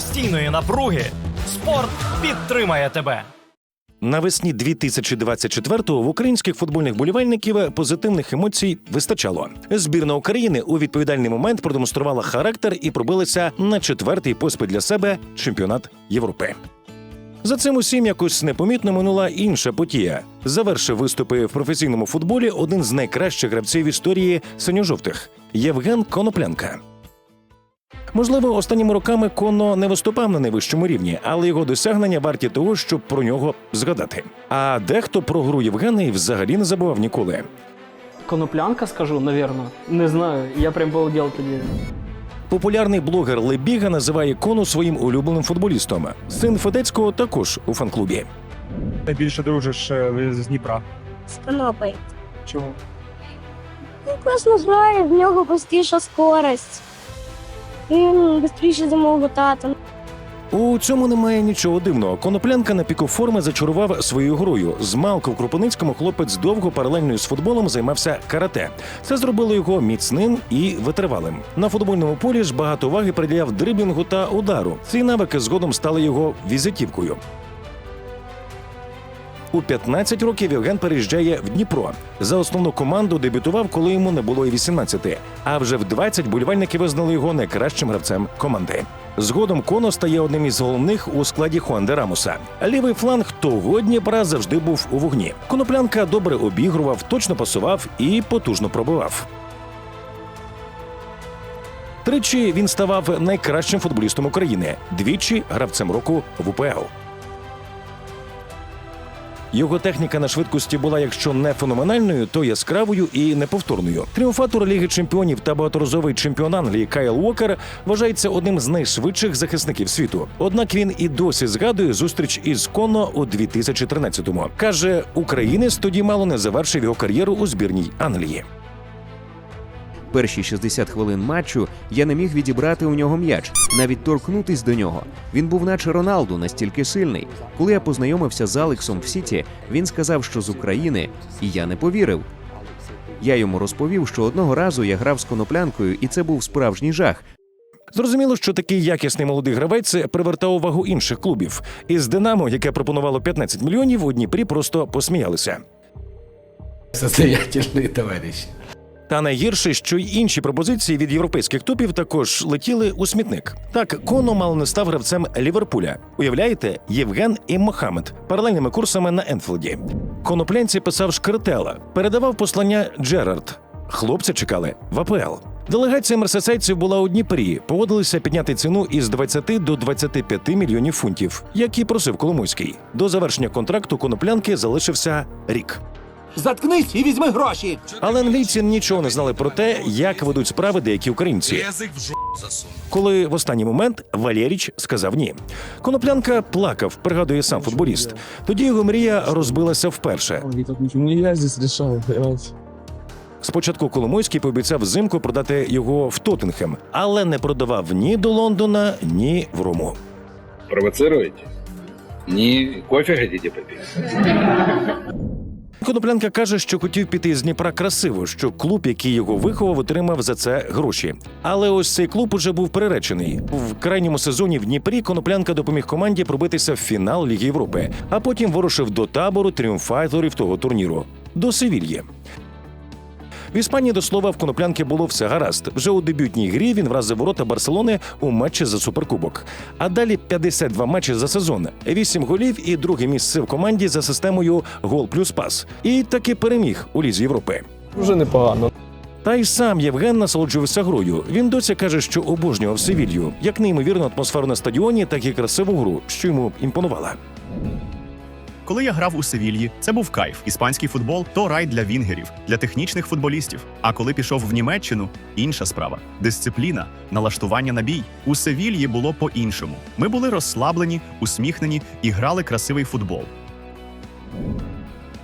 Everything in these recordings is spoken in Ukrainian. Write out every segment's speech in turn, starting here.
постійної напруги спорт підтримає тебе. Навесні 2024-го в українських футбольних болівальників позитивних емоцій вистачало. Збірна України у відповідальний момент продемонструвала характер і пробилася на четвертий поспіль для себе чемпіонат Європи. За цим усім якось непомітно минула інша подія. Завершив виступи в професійному футболі один з найкращих гравців історії синьо-жовтих Євген Коноплянка. Можливо, останніми роками Коно не виступав на найвищому рівні, але його досягнення варті того, щоб про нього згадати. А дехто про гру Євгена і взагалі не забував ніколи. Коноплянка, скажу, наверное. Не знаю, я прям балдел тоді. Популярний блогер Лебіга називає Кону своїм улюбленим футболістом. Син Федецького також у фан-клубі. Найбільше дружиш е, з Дніпра. з Конопою. Чому? Він класно грає, в нього простіша скорость. Він швидше за мого тата. У цьому немає нічого дивного. Коноплянка на піку форми зачарував своєю грою. З малку в Кропивницькому хлопець довго паралельно з футболом займався карате. Це зробило його міцним і витривалим. На футбольному полі ж багато уваги приділяв дриблінгу та удару. Ці навики згодом стали його візитівкою. У 15 років Євген переїжджає в Дніпро. За основну команду дебютував, коли йому не було і 18. А вже в 20 болівальники визнали його найкращим гравцем команди. Згодом Коно стає одним із головних у складі Хуанде Рамоса. Лівий фланг того Дніпра завжди був у вогні. Коноплянка добре обігрував, точно пасував і потужно пробивав. Тричі він ставав найкращим футболістом України, двічі гравцем року в УПЛ. Його техніка на швидкості була, якщо не феноменальною, то яскравою і неповторною. Тріумфатор Ліги Чемпіонів та багаторазовий чемпіон Англії Кайл Уокер вважається одним з найшвидших захисників світу. Однак він і досі згадує зустріч із Коно у 2013-му. каже, українець тоді мало не завершив його кар'єру у збірній Англії. Перші 60 хвилин матчу я не міг відібрати у нього м'яч, навіть торкнутись до нього. Він був наче Роналду, настільки сильний. Коли я познайомився з Алексом в Сіті, він сказав, що з України, і я не повірив. Я йому розповів, що одного разу я грав з коноплянкою, і це був справжній жах. Зрозуміло, що такий якісний молодий гравець привертав увагу інших клубів. Із Динамо, яке пропонувало 15 мільйонів, у Дніпрі просто посміялися. Состоятельные товарищи. Та найгірше, що й інші пропозиції від європейських топів також летіли у смітник. Так, Коно мало не став гравцем Ліверпуля. Уявляєте, Євген і Мохамед паралельними курсами на Енфілді. Коноплянці писав Шкартела, передавав послання Джерард. Хлопці чекали в АПЛ. Делегація мерсесайців була у Дніпрі. Погодилися підняти ціну із 20 до 25 мільйонів фунтів, як і просив Коломойський. До завершення контракту коноплянки залишився рік. Заткнись і візьми гроші. Але англійці нічого не знали про те, як ведуть справи деякі українці. Коли в останній момент Валєріч сказав ні. Коноплянка плакав, пригадує сам футболіст. Тоді його мрія розбилася вперше. Не я здесь решал, понимаете? Спочатку Коломойський пообіцяв взимку продати його в Тоттенхем, але не продавав ні до Лондона, ні в Рому. Провоцируете? Не кофе хотите попить? Коноплянка каже, що хотів піти з Дніпра красиво, що клуб, який його виховав, отримав за це гроші. Але ось цей клуб уже був приречений. В крайньому сезоні в Дніпрі Коноплянка допоміг команді пробитися в фінал Ліги Європи, а потім вирушив до табору тріумфаторів того турніру до Севільї. В Іспанії до слова в коноплянки було все гаразд. Вже у дебютній грі він вразив ворота Барселони у матчі за суперкубок. А далі 52 матчі за сезон, 8 голів і друге місце в команді за системою гол плюс пас. І таки переміг у лізі Європи. Вже непогано. Та й сам Євген насолоджувався грою. Він досі каже, що обожнював Севілью, як неймовірну атмосферу на стадіоні, так і красиву гру, що йому імпонувала. Коли я грав у Севільї, це був кайф. Іспанський футбол то рай для вінгерів, для технічних футболістів. А коли пішов в Німеччину, інша справа дисципліна, налаштування на бій. У Севільї було по-іншому. Ми були розслаблені, усміхнені і грали красивий футбол.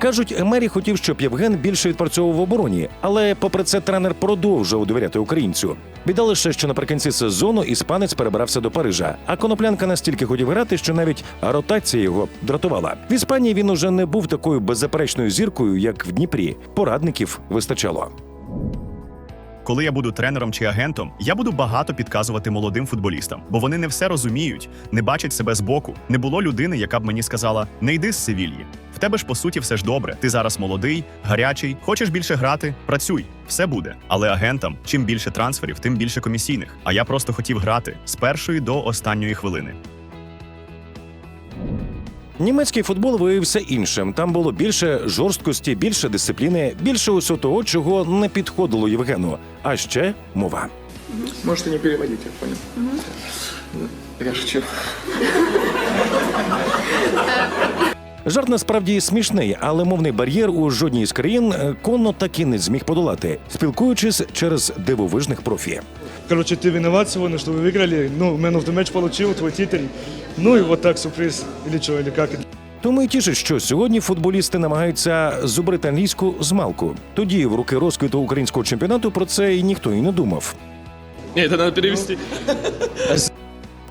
Кажуть, Емері хотів, щоб Євген більше відпрацьовував в обороні, але попри це тренер продовжував довіряти українцю. Біда лише, що наприкінці сезону іспанець перебрався до Парижа, а коноплянка настільки хотів грати, що навіть ротація його дратувала. В Іспанії він уже не був такою беззаперечною зіркою, як в Дніпрі. Порадників вистачало. Коли я буду тренером чи агентом, я буду багато підказувати молодим футболістам, бо вони не все розуміють, не бачать себе збоку. Не було людини, яка б мені сказала: не йди з Севільї. В тебе ж по суті все ж добре. Ти зараз молодий, гарячий, хочеш більше грати, працюй, все буде. Але агентам, чим більше трансферів, тим більше комісійних. А я просто хотів грати з першої до останньої хвилини. Німецький футбол виявився іншим. Там було більше жорсткості, більше дисципліни, більше усього того, чого не підходило Євгену. А ще мова. Можете не переводити, я понял. Я шучу. Жарт насправді смішний, але мовний бар'єр у жодній з країн е, Конно таки не зміг подолати, спілкуючись через дивовижних профі. Короче, ты виноват сегодня, что вы выиграли. Ну, Man of the Match получил, твой титуль. Ну и вот так сюрприз. Или что, или как? Тому й тішить, що сьогодні футболісти намагаються зубрити англійську з малку. Тоді в руки розквіту українського чемпіонату про це і ніхто і не думав. Ні, це треба перевести.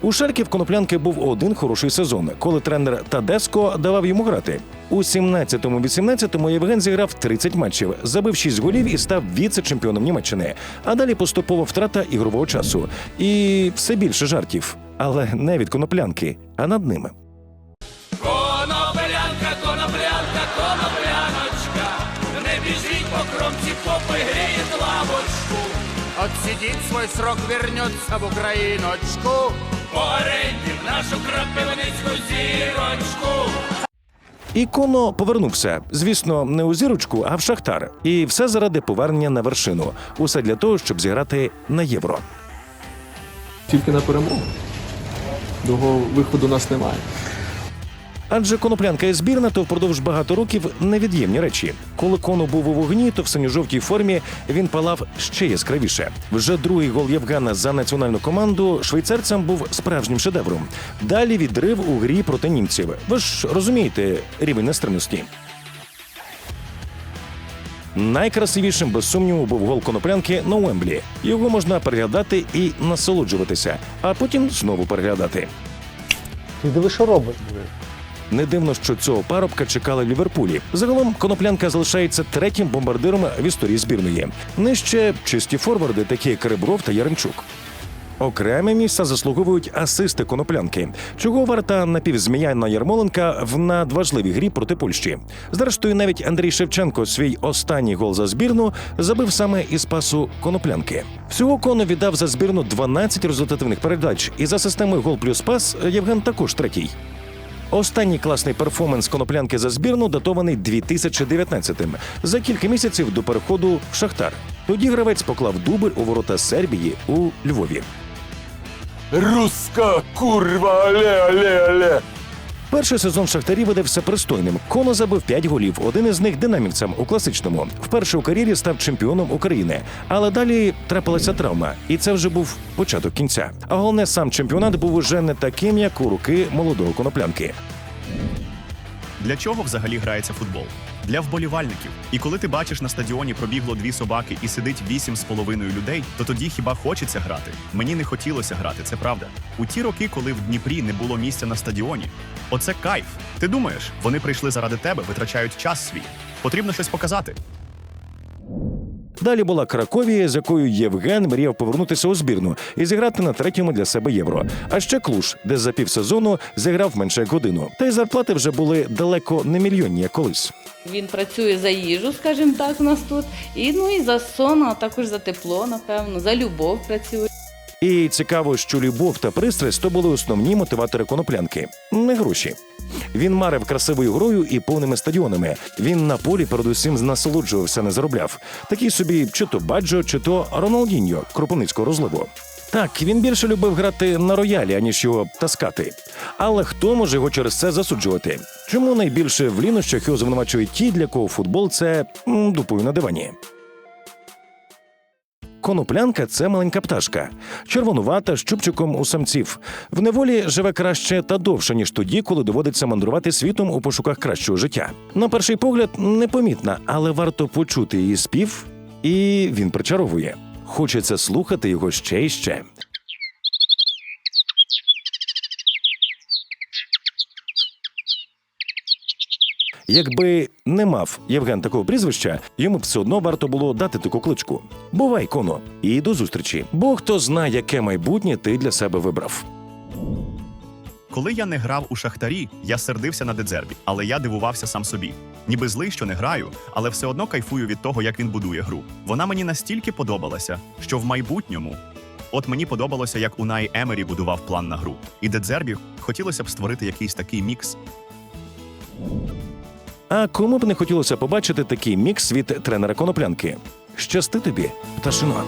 У Шальки в коноплянки був один хороший сезон, коли тренер Тадеско давав йому грати. У 17-18 Євген зіграв 30 матчів, забив 6 голів і став віце-чемпіоном Німеччини. А далі поступова втрата ігрового часу. І все більше жартів. Але не від коноплянки, а над ними. Коноплянка, коноплянка, конопляночка. Не біжіть по кромці, попи гріють лавочку. Отсидіть свой срок, вернется в Україночку. Погорейте нашу крапивницьку зірочку. І Коно повернувся. Звісно, не у зірочку, а в Шахтар. І все заради повернення на вершину. Усе для того, щоб зіграти на євро. Тільки на перемогу. Другого виходу у нас немає. Адже коноплянка і збірна то впродовж багато років невід'ємні речі. Коли коно був у вогні, то в синьо-жовтій формі він палав ще яскравіше. Вже другий гол Євгена за національну команду швейцарцям був справжнім шедевром. Далі відрив у грі проти німців. Ви ж розумієте рівень нестримності. Найкрасивішим, без сумніву, був гол коноплянки на Уемблі. Його можна переглядати і насолоджуватися, а потім знову переглядати. Ти диви, що робить? Не дивно, що цього парубка чекали Ліверпулі. Загалом коноплянка залишається третім бомбардиром в історії збірної. Нижче чисті форварди, такі як Ребров та Яремчук. Окреме місця заслуговують асисти коноплянки, чого варта напівзміяна Ярмоленка в надважливій грі проти Польщі. Зрештою, навіть Андрій Шевченко свій останній гол за збірну забив саме із пасу коноплянки. Всього коно віддав за збірну 12 результативних передач, і за системою гол плюс пас Євген також третій. Останній класний перформанс коноплянки за збірну датований 2019-м, за кілька місяців до переходу в Шахтар. Тоді гравець поклав дубль у ворота Сербії у Львові. Руска курва, але, але, але. Перший сезон Шахтарі видався пристойним. Коно забив 5 голів, один із них динамівцям у класичному. Вперше у кар'єрі став чемпіоном України. Але далі трапилася травма, і це вже був початок кінця. А головне, сам чемпіонат був уже не таким, як у руки молодого коноплянки. Для чого взагалі грається футбол? Для вболівальників. І коли ти бачиш на стадіоні пробігло дві собаки і сидить вісім з половиною людей, то тоді хіба хочеться грати? Мені не хотілося грати, це правда. У ті роки, коли в Дніпрі не було місця на стадіоні, оце кайф. Ти думаєш, вони прийшли заради тебе, витрачають час свій. Потрібно щось показати. Далі була Краковія, з якою Євген мріяв повернутися у збірну і зіграти на третьому для себе євро. А ще Клуш, де за півсезону зіграв менше як годину. Та й зарплати вже були далеко не мільйонні, як колись. Він працює за їжу, скажімо так, у нас тут. І ну і за сон, а також за тепло, напевно, за любов працює. І цікаво, що любов та пристрасть то були основні мотиватори коноплянки, не гроші. Він марив красивою грою і повними стадіонами. Він на полі передусім насолоджувався, не заробляв. Такий собі чи то Баджо, чи то Роналдіньо Кропивницького розливу. Так, він більше любив грати на роялі, аніж його таскати. Але хто може його через це засуджувати? Чому найбільше в лінощах його звинувачують ті, для кого футбол це дупою на дивані? Коноплянка це маленька пташка, червонувата з чубчиком у самців. В неволі живе краще та довше, ніж тоді, коли доводиться мандрувати світом у пошуках кращого життя. На перший погляд, непомітна, але варто почути її спів, і він причаровує. Хочеться слухати його ще і ще. Якби не мав Євген такого прізвища, йому б все одно варто було дати таку кличку. Бувай, коно, і до зустрічі. Бо хто знає, яке майбутнє ти для себе вибрав. Коли я не грав у шахтарі, я сердився на Дедзербі, але я дивувався сам собі. Ніби злий, що не граю, але все одно кайфую від того, як він будує гру. Вона мені настільки подобалася, що в майбутньому. От мені подобалося, як Унай Емері будував план на гру, і Дедзербі хотілося б створити якийсь такий мікс. А кому б не хотілося побачити такий мікс від тренера коноплянки? Щасти тобі, пташино.